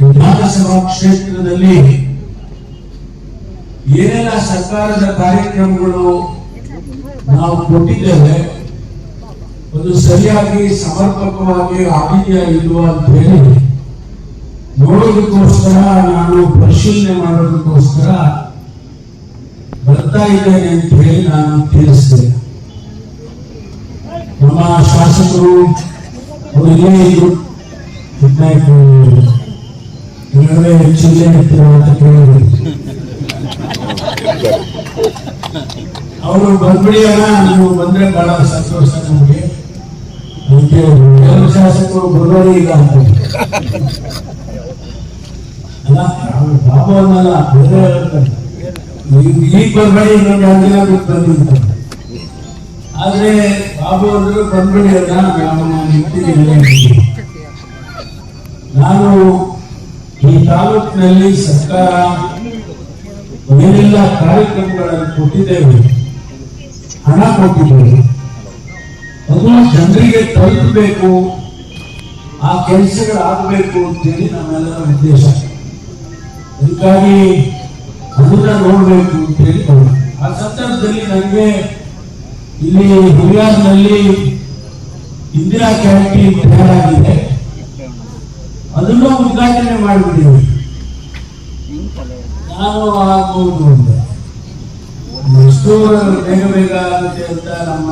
ವಿಧಾನಸಭಾ ಕ್ಷೇತ್ರದಲ್ಲಿ ಏನೆಲ್ಲ ಸರ್ಕಾರದ ಕಾರ್ಯಕ್ರಮಗಳು ನಾವು ಕೊಟ್ಟಿದ್ದೇವೆ, ಅದು ಸರಿಯಾಗಿ ಸಮರ್ಪಕವಾಗಿ ಆಗಿದೆಯಾ ಇಲ್ವಾ ಅಂತ ಹೇಳಿ ನೋಡೋದಕ್ಕೋಸ್ಕರ ನಾನು ಪರಿಶೀಲನೆ ಮಾಡೋದಕ್ಕೋಸ್ಕರ ಬರ್ತಾ ಇದ್ದೇನೆ ಅಂತ ಹೇಳಿ ನಾನು ತಿಳಿಸ್ತೇನೆ. ನಮ್ಮ ಶಾಸಕರು ಅವರು ಇಲ್ಲೇ ಇದ್ರು ಇವರೇ ಚಿಲ್ಲೆ ಅಂತ ಅವರು ಬಂದ್ಬಿಡಿ ಅಣ್ಣ, ನೀವು ಬಂದ್ರೆ ಬಹಳ ಸಂತೋಷ ನಮಗೆ. ಎಲ್ಲ ಶಾಸಕರು ಬರೋದೇ ಇಲ್ಲ ಅಂತ ಅಲ್ಲ ಬಾಬು ಅನ್ನಲ್ಲ, ಬೇರೆ ಈಗ ಬರ್ಬೇಡಿ ಇನ್ನೊಂದು ಎರಡು ದಿನ ಆದ್ರೆ ಅಲ್ಲ ನಾವು ನಿಂತಿದ್ದೀವಿ ನಾನು ಈ ತಾಲೂಕಿನಲ್ಲಿ ಸರ್ಕಾರ ಏನೆಲ್ಲ ಕಾರ್ಯಕ್ರಮಗಳನ್ನು ಕೊಟ್ಟಿದ್ದೇವೆ, ಹಣ ಕೊಟ್ಟಿದ್ದೇವೆ, ಅದು ಜನರಿಗೆ ತಲುಪಬೇಕು, ಆ ಕೆಲಸಗಳಾಗಬೇಕು ಅಂತೇಳಿ ನಮ್ಮೆಲ್ಲರ ಉದ್ದೇಶ. ಅದಕ್ಕಾಗಿ ಅದನ್ನ ನೋಡಬೇಕು ಅಂತೇಳಿ. ಆ ಸಂದರ್ಭದಲ್ಲಿ ನನಗೆ ಇಲ್ಲಿ ಹಿರಿಯಾರ್ನಲ್ಲಿ ಇಂದಿರಾ ಕ್ಯಾಂಟೀನ್ ತಯಾರಾಗಿದೆ. ಅದನ್ನು ಉದ್ಘಾಟನೆ ಮಾಡಿಬಿಟ್ಟಿವಿ ನಾನು ಆಗ್ಬೋದು ಒಂದು ಎಷ್ಟು ಬೇಗ ಬೇಗ ಆಗುತ್ತೆ ಅಂತ ನಮ್ಮ